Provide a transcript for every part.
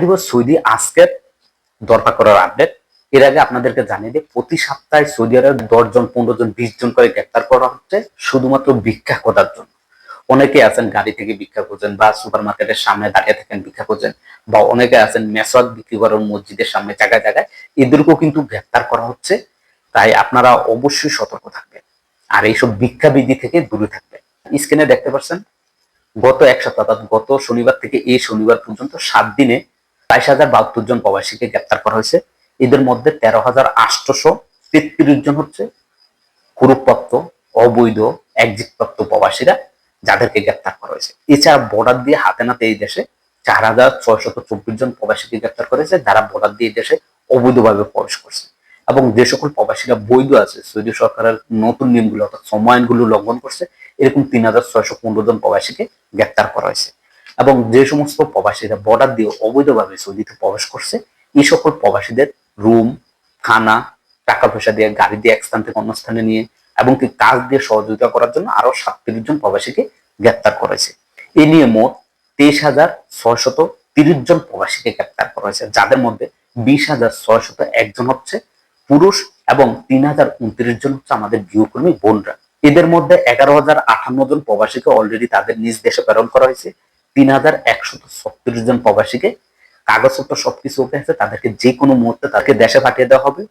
দিব, সৌদি আজকের দরকার করার আপডেট এর আগে আপনাদেরকে জানিয়ে দিই, প্রতি সপ্তাহে সৌদি আরব দশ জন পনেরো জন বিশ জন করে গ্রেপ্তার করা হচ্ছে, শুধুমাত্র ভিক্ষা করার জন্য। অনেকে আছেন গাড়ি থেকে ভিক্ষা খুঁজেন বা সুপার মার্কেটের সামনে দাঁড়িয়ে থাকেন ভিক্ষা খুঁজেন, বা অনেকে আছেন মেসওয়াক বিক্রি করেন মসজিদের সামনে জায়গায় জায়গায়। এদেরকেও কিন্তু গ্রেপ্তার করা হচ্ছে, তাই আপনারা অবশ্যই সতর্ক থাকবেন। আর এইসব ভিক্ষা বিধি থেকে দূরে থাকবেন। স্ক্রিনে দেখতে পাচ্ছেন, গত এক সপ্তাহ গত শনিবার থেকে এই শনিবার পর্যন্ত সাত দিনে বাইশ হাজার বাহাত্তর জন প্রবাসীকে গ্রেপ্তার করা হয়েছে। এদের মধ্যে তেরো হাজার আটশোশো তেত্রিশ জন হচ্ছে কুরুপ্রাপ্ত অবৈধ একজিটপ্রাপ্ত প্রবাসীরা যাদেরকে গ্রেপ্তার করা হয়েছে। এছাড়া বর্ডার দিয়ে হাতে নাতে এই দেশে চার হাজার ছয়শত চব্বিশ জন প্রবাসীকে গ্রেপ্তার করেছে যারা বর্ডার দিয়ে দেশে অবৈধভাবে প্রবেশ করছে। এবং যে সকল প্রবাসীরা বৈধ আছে সৌদি সরকারের নতুন নিয়মগুলো অর্থাৎ সময়নগুলো লঙ্ঘন করছে, এরকম তিন হাজার ছয়শো পনেরো জন প্রবাসীকে গ্রেপ্তার করা হয়েছে। এবং যে সমস্ত প্রবাসীরা বর্ডার দিয়ে অবৈধভাবে সৌদিতে প্রবেশ করছে, এই সকল প্রবাসীদের রুম খানা, টাকা পয়সা দিয়ে, গাড়ি দিয়ে এক স্থান থেকে অন্য স্থানে নিয়ে এবং কি কাজ দিয়ে সহযোগিতা করার জন্য আরও সাতত্রিশ জন প্রবাসীকে গ্রেপ্তার করেছে। এ নিয়ে মোট তেইশ হাজার ছয়শত তিরিশ জন প্রবাসীকে গ্রেপ্তার করা হয়েছে যাদের মধ্যে বিশ হাজার ছয়শত একজন হচ্ছে পুরুষ এবং তিন হাজার উনত্রিশ জন হচ্ছে আমাদের গৃহকর্মী বোনরা। এদের মধ্যে এগারো হাজার আটান্ন জন প্রবাসীকে অলরেডি তাদের নিজ দেশে প্রেরণ করা হয়েছে। তিন হাজার একশত ছত্রিশ জন প্রবাসীকে কাগজপত্র সবকিছু ওকে আছে, তাদেরকে যে কোনো মুহূর্তে তাদেরকে দেশে পাঠিয়ে দেওয়া হবে।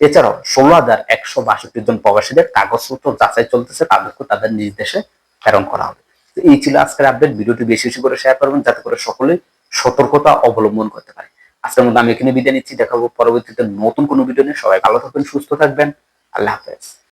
এছাড়াও ষোলো হাজার একশো বাষট্টি জন প্রবাসীদের কাগজপত্র যাচাই চলতেছে, তাদেরকে তাদের নিজ দেশে প্রেরণ করা হবে। তো এই ছিল আজকের আপডেট ভিডিওটি বেশি বেশি করে শেয়ার করবেন, যাতে করে সকলে সতর্কতা অবলম্বন করতে পারে। আজকের মধ্যে আমি এখানে বিদায় নিচ্ছি। দেখাবো পরবর্তীতে নতুন কোনো ভিডিও নিয়ে। সবাই ভালো থাকবেন, সুস্থ থাকবেন। আল্লাহ হাফেজ।